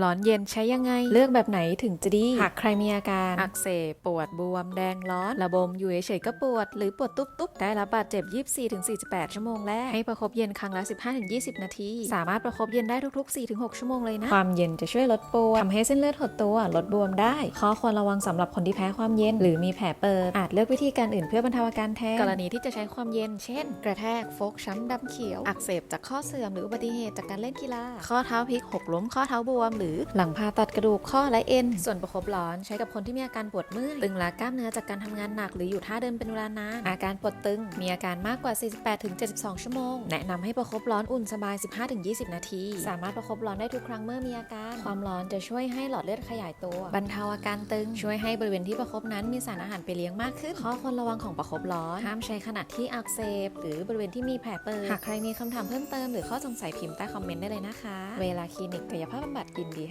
ร้อนเย็นใช้ยังไง เลือกแบบไหนถึงจะดี หากใครมีอาการ อักเสบปวดบวมแดงร้อน ระบมอยู่เฉยๆก็ปวด หรือปวดตุ๊บๆ ได้รับบาดเจ็บ 24-48 ชั่วโมงแรก ให้ประคบเย็นครั้งละ 15-20 นาที สามารถประคบเย็นได้ทุกๆ 4-6 ชั่วโมงเลยนะ ความเย็นจะช่วยลดปวดทำให้เส้นเลือดหดตัว ลดบวมได้ ข้อควรระวังสำหรับคนที่แพ้ความเย็น หรือมีแผลเปิด อาจเลือกวิธีการอื่นเพื่อบรรเทาอาการแทน กรณีที่จะใช้ความเย็น เช่น กระแทกฟกช้ำดำเขียว อักเสบจากข้อเสื่อมหรืออุบัติเหตุจากการเล่นกีฬา ข้อเท้าพลิกหกล้มข้อเท้าบวมหรือหลังผ่าตัดกระดูกข้อและเอ็น ส่วนประคบร้อนใช้กับคนที่มีอาการปวดเมื่อยตึงล้ากล้ามเนื้อจากการทำงานหนักหรืออยู่ท่าเดินเป็นเวลานาน อาการปวดตึง มีอาการมากกว่า 48-72 ชั่วโมง แนะนำให้ประคบร้อนอุ่นสบาย 15-20 นาที สามารถประคบร้อนได้ทุกครั้งเมื่อมีอาการ ความร้อนจะช่วยให้หลอดเลือดขยายตัว บรรเทาอาการตึง ช่วยให้บริเวณที่ประคบนั้นมีสารอาหารไปเลี้ยงมากขึ้น ข้อควรระวังของประคบร้อน ห้ามใช้ขณะที่อักเสบ หรือบริเวณที่มีแผลเปิด หากใครมีคำถามเพิ่มเติมหรือข้อสงสัยพิมพ์ใต้คอมเมนต์ได้เลยนะคะ เวลาคลินิกกายภาพบำบัดยิน